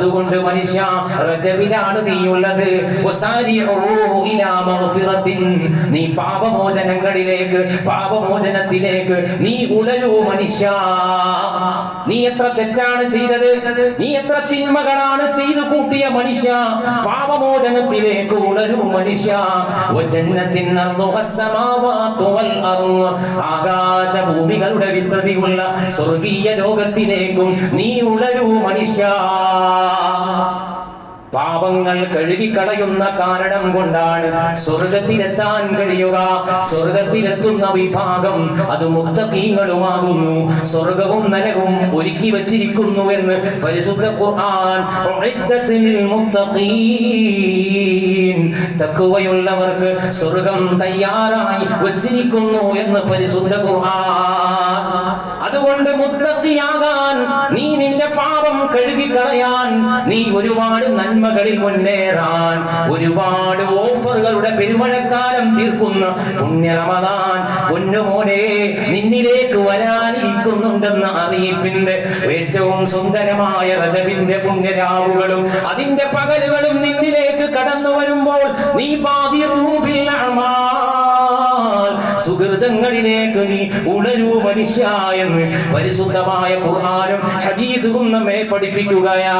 അതുകൊണ്ട് മനുഷ്യ റജബിലാണ് നീയുള്ളത്. നീ പാപമോചനങ്ങളിലേക്ക് പാപമോചനത്തിലേക്ക് നീ ഉണരൂ മനുഷ്യ. നീ എത്ര തെറ്റാണ് ചെയ്തത്? നീ എത്ര തിന്മകളാണ് ചെയ്തു കൂട്ടിയ മനുഷ്യ? പാപമോചനത്തിലേക്ക് ഉണരൂ മനുഷ്യ. വജന്നത്തിൻ വൽ വിസ്തൃതിയുള്ള സ്വർഗീയ ലോകത്തിലേക്കും നീ ഉണരൂ മനുഷ്യ. പാപങ്ങൾ കഴുകിക്കളയുന്ന കാരണം കൊണ്ടാണ് സ്വർഗത്തിലെത്താൻ കഴിയുക. സ്വർഗത്തിലെത്തുന്ന വിഭാഗം അത് മുത്തീങ്ങളുമാകുന്നു സ്വർഗവും നരകവും ഒരുക്കി വച്ചിരിക്കുന്നു എന്ന് പരിശുദ്ധ ഖുർആൻ ഉഇദ്ദത്ത് തഖ്വയുള്ളവർക്ക് സ്വർഗം തയ്യാറായി വച്ചിരിക്കുന്നു എന്ന് പരിശുദ്ധ ഖുർആൻ. അതുകൊണ്ട് മുത്തത്തിയാകാൻ നീ നിന്റെ പാപം കഴുകിക്കളയാൻ നീ ഒരുപാട് നന്മകളിൽ മുന്നേറാൻ ഒരുപാട് ഓഫറുകളുടെ പെരുമഴക്കാലം തീർക്കുന്ന. പുണ്യ റമദാൻ പൊന്നുമോനെ നിന്നിലേക്ക് വരാനിരിക്കുന്നുണ്ടെന്ന അറിയിപ്പിന്റെ ഏറ്റവും സുന്ദരമായ റജബിന്റെ പുണ്യരാവുകളും അതിന്റെ പകലുകളും നിന്നിലേക്ക് കടന്നു വരുമ്പോൾ നീ പാതി റൂപിൽ സുഹൃതങ്ങളിലേക്ക് നീ ഉണരൂ മനുഷ്യ എന്ന് പരിശുദ്ധമായ ഖുർആാനും ഹദീദും നമ്മെ പഠിപ്പിക്കുകയാ.